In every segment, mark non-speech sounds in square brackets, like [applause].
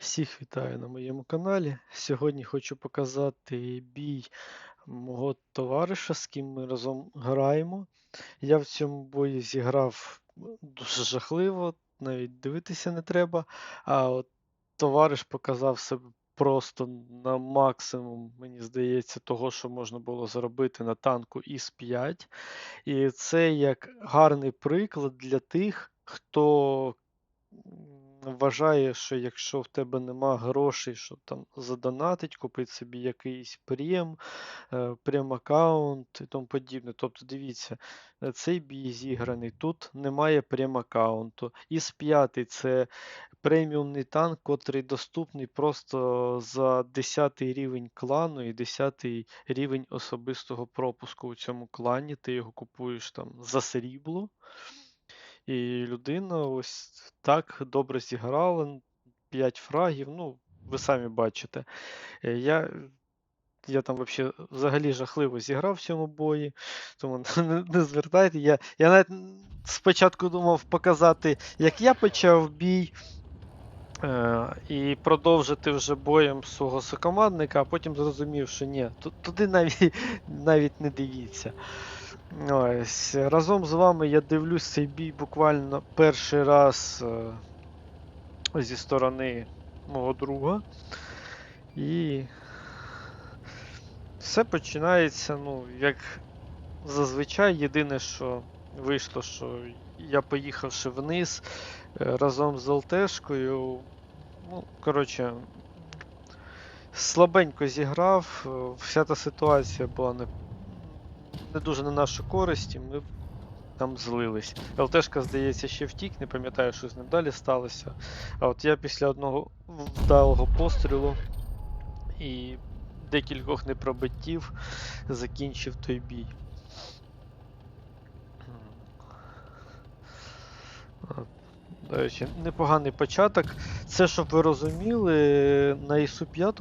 Всіх вітаю на моєму каналі. Сьогодні хочу показати бій мого товариша, з ким ми разом граємо. Я в цьому бої зіграв дуже жахливо, навіть дивитися не треба. А от товариш показав себе просто на максимум, мені здається, того, що можна було зробити на танку ІС-5. І це як гарний приклад для тих, хто вважає, що якщо в тебе нема грошей, щоб там задонатить, купити собі якийсь прем, е, прем-аккаунт і тому подібне. Тобто, дивіться, е, цей бій зіграний, тут немає прем-аккаунту. ІС 5 це преміумний танк, котрий доступний просто за 10 рівень клану і 10 рівень особистого пропуску у цьому клані. Ти його купуєш там за срібло. І людина ось так добре зіграла. 5 фрагів, ну, ви самі бачите. Е, Я, я там вообще, взагалі жахливо зіграв в цьому бої, тому [laughs] не, не звертайте. Я, я навіть спочатку думав показати, як я почав бій. Е, і продовжити вже боєм свого сокомандника, а потім зрозумів, що ні, туди навіть, [laughs] навіть не дивіться. Ось, разом з вами я дивлюсь цей бій буквально перший раз е, зі сторони мого друга. І все починається, ну, як зазвичай. Єдине, що вийшло, що я поїхавши вниз е, разом з ЛТшкою. Ну, коротше, слабенько зіграв. е, Вся та ситуація була не, не дуже на нашу користь, і ми там злились. ЛТшка, здається, ще втік, не пам'ятаю, що з ним далі сталося. А от я після одного вдалого пострілу і декількох непробиттів закінчив той бій. До речі, непоганий початок. Це, щоб ви розуміли, на ісу 5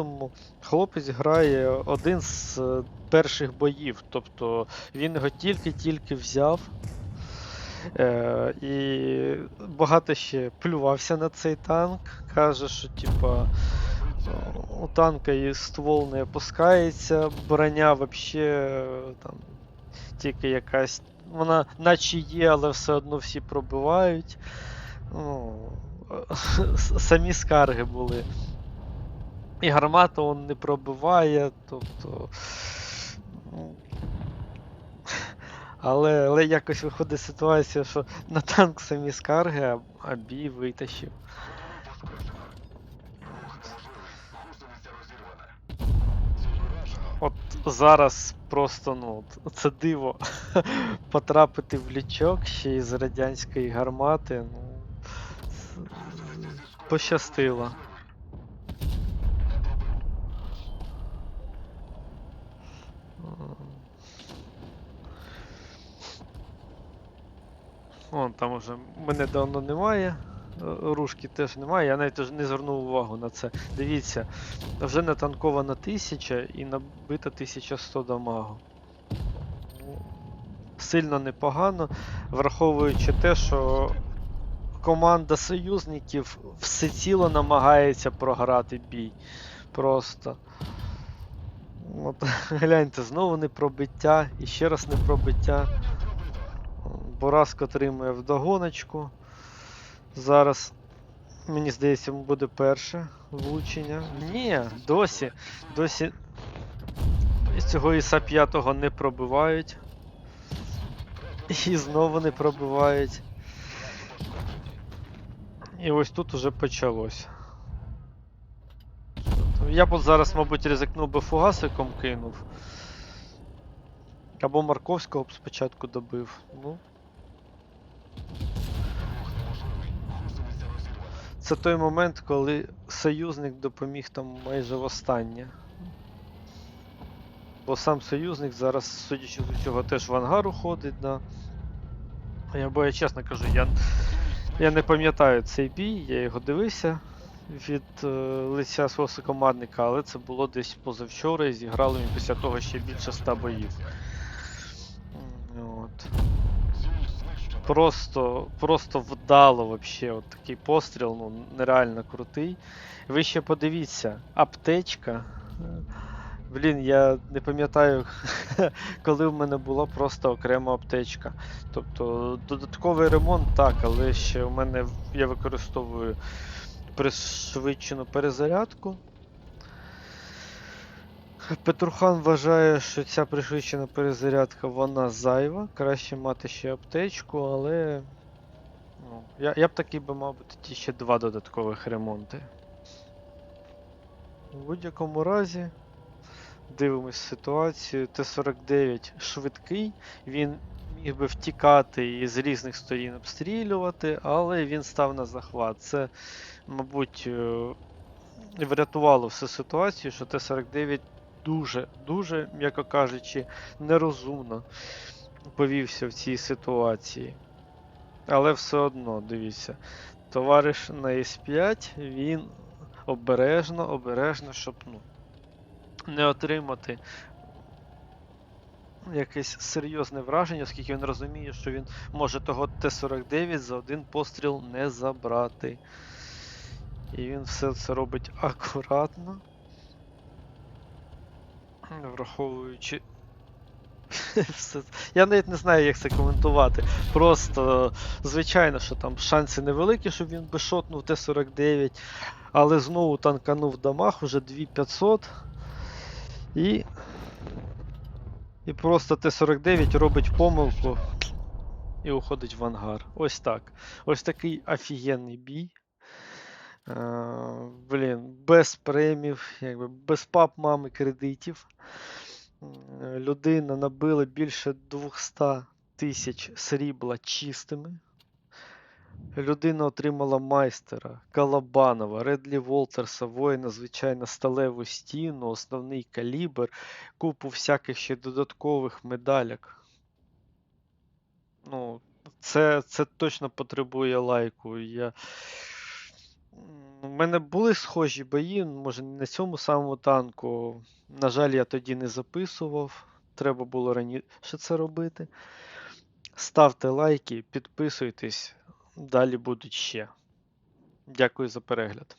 хлопець грає один з е, перших боїв. Тобто він його тільки-тільки взяв. Е, і багато ще плювався на цей танк. Каже, що типа у танка і ствол не опускається, броня взагалі там тільки якась. Вона наче є, але все одно всі пробивають. Ну, [laughs] самі скарги були. І гармата он не пробиває, тобто. ну, Але, але якось виходить ситуація, що на танк самі скарги, а, а бій витащив. От зараз просто, ну, це диво [laughs] потрапити в лічок ще із радянської гармати. Ну, пощастило. Вон там уже мене давно немає. е, Рушки теж немає, я навіть не звернув увагу на це. Дивіться, вже натанкована 1000 і набита 1100 дамагу. Сильно непогано, враховуючи те, що команда союзників всеціло намагається програти бій. Просто. От, [laughs] гляньте, знову непробиття, і ще раз непробиття. Бораск отримує вдогоночку. Зараз, мені здається, буде перше влучення. Ні, досі. Досі цього іса 5 не пробивають. І знову не пробивають. І ось тут уже почалось. Я б зараз, мабуть, ризикнув би фугасиком кинув. Або Марковського б спочатку добив. Ну. Це той момент, коли союзник допоміг там майже востаннє. Бо сам союзник зараз, судячи з усього, теж в ангар уходить, да. Я, бо я чесно кажу, я, я не пам'ятаю цей бій, я його дивився від е, лиця свого сокомандника, але це було десь позавчора і зіграли ми після того ще більше 100 боїв. От. Просто, просто вдало вообще. От такий постріл, ну, нереально крутий. Ви ще подивіться, аптечка. Блін, я не пам'ятаю, [laughs] коли в мене була просто окрема аптечка. Тобто додатковий ремонт так, але ще у мене я використовую пришвидшену перезарядку. Петрухан вважає, що ця пришвидшена перезарядка вона зайва. Краще мати ще аптечку, але. Ну, я, я б такий би, мабуть, ті ще два додаткових ремонти. У будь-якому разі, дивимось ситуацію. Т-49 швидкий, він міг би втікати і з різних сторін обстрілювати, але він став на захват. Це, мабуть, е, врятувало всю ситуацію, що Т-49 дуже, дуже, м'яко кажучи, нерозумно повівся в цій ситуації. Але все одно, дивіться, товариш на С5, він обережно, обережно, щоб ну, не отримати якесь серйозне враження, оскільки він розуміє, що він може того Т-49 за один постріл не забрати. І він все це робить акуратно. Враховуючи. [laughs] Я навіть не знаю, як це коментувати. Просто, звичайно, що там шанси невеликі, щоб він би шотнув Т-49, але знову танканув дамаг, уже 2500. І. І просто Т-49 робить помилку і уходить в ангар. Ось так. Ось такий офігенний бій. Е, блін, без премів, якби без пап мами кредитів. М, Людина набила більше 200 тисяч срібла чистими. Людина отримала майстера, Калабанова, Редлі Волтерса, воїна, звичайно, сталеву стіну, основний калібр, купу всяких ще додаткових медаляк. Ну, це, це точно потребує лайку. Я... У мене були схожі бої, може не на цьому самому танку. На жаль, я тоді не записував. Треба було раніше це робити. Ставте лайки, підписуйтесь, далі будуть ще. Дякую за перегляд.